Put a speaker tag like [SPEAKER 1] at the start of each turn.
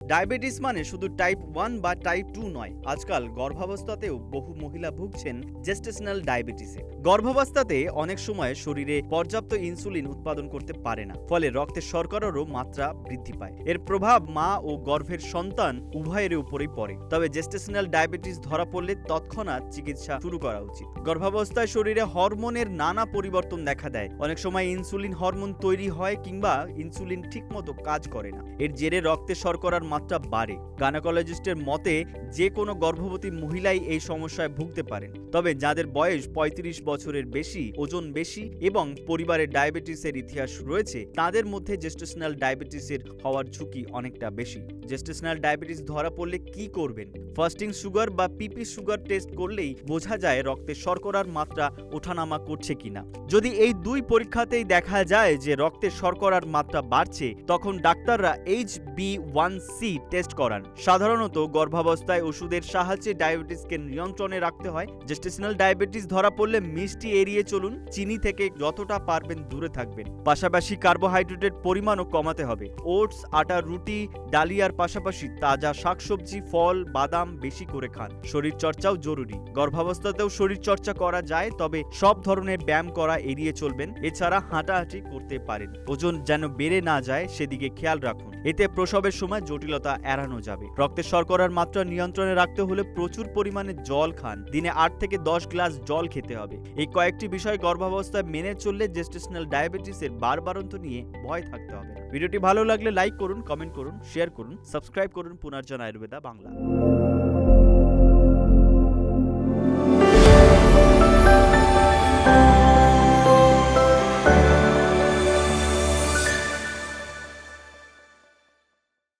[SPEAKER 1] Diabetes মানে শুধু type one বা টাইপ টু নয়, আজকাল গর্ভাবস্থাতেও বহু মহিলা ভুগছেন জেস্টেশনাল ডায়াবেটিসে গর্ভাবস্থাতে অনেক সময় শরীরে পর্যাপ্ত ইনসুলিন উৎপাদন করতে পারে না, ফলে রক্তের শর্করারও মাত্রা বৃদ্ধি পায়। এর প্রভাব মা ও গর্ভের সন্তান উভয়ের উপরেই পড়ে। তবে জেস্টেশনাল ডায়াবেটিস ধরা পড়লে তৎক্ষণাৎ চিকিৎসা শুরু করা উচিত। গর্ভাবস্থায় শরীরে হরমোনের নানা পরিবর্তন দেখা দেয়। অনেক সময় ইনসুলিন হরমোন তৈরি হয় কিংবা ইনসুলিন ঠিকমতো কাজ করে না। এর জেরে রক্তে শর্করার মাত্রা বাড়ে। গানাকোলজিস্টের মতে যে কোনো গর্ভবতী মহিলাই এই সমস্যায় ভুগতে পারেন। তবে যাদের বয়স ৩৫ বছরের বেশি, ওজন বেশি এবং পরিবারে ডায়াবেটিসের ইতিহাস রয়েছে, তাদের মধ্যে জেস্টেশনাল ডায়াবেটিসের হওয়ার ঝুঁকি অনেকটা বেশি। জেস্টেশনাল ডায়াবেটিস ধরা পড়লে কি করবেন? ফাস্টিং সুগার বা পিপি সুগার টেস্ট করলেই বোঝা যায় রক্তে শর্করার মাত্রা ওঠানামা করছে কিনা। যদি এই দুই পরীক্ষাতেই দেখা যায় যে রক্তে শর্করার মাত্রা বাড়ছে, তখন ডাক্তাররা H B one C test করান। সাধারণত গর্ভাবস্থায় ওষুধের সাহায্যে ডায়াবেটিসকে নিয়ন্ত্রণে রাখতে হয়। জেস্টেশনাল ডায়াবেটিস ধরা পড়লে মিষ্টি এড়িয়ে চলুন, চিনি থেকে যতটা পারবেন দূরে থাকবেন। পাশাপাশি কার্বোহাইড্রেটের পরিমাণও কমাতে হবে। ওটস, আটা, রুটি ডালিয়ার পাশাপাশি তাজা শাকসবজি, ফল, বাদাম বেশি করে খান। শরীর চর্চাও জরুরি। গর্ভাবস্থাতেও শরীর চর্চা করা যায়, তবে সব ধরনের ব্যায়াম করা এড়িয়ে চলবেন। এছাড়া হাঁটাহাঁটি করতে পারেন। ওজন যেন বেড়ে না যায়, সেদিকে খেয়াল রাখুন। এতে প্রসবের সময় জটিলতা এড়ানো যাবে। রক্তের শর্করার মাত্রা নিয়ন্ত্রণে রাখতে হলে প্রচুর পরিমাণে জল খান। দিনে আট থেকে দশ গ্লাস জল খেতে হবে। এই কয়েকটি বিষয় গর্ভাবস্থায় মেনে চললে জেস্টেশনাল ডায়াবেটিসের বারবারন্ত নিয়ে ভয় থাকতে হবে ভিডিওটি ভালো লাগলে লাইক করুন কমেন্ট করুন শেয়ার করুন সাবস্ক্রাইব করুন পুনর্জন আয়ুর্বেদা বাংলা।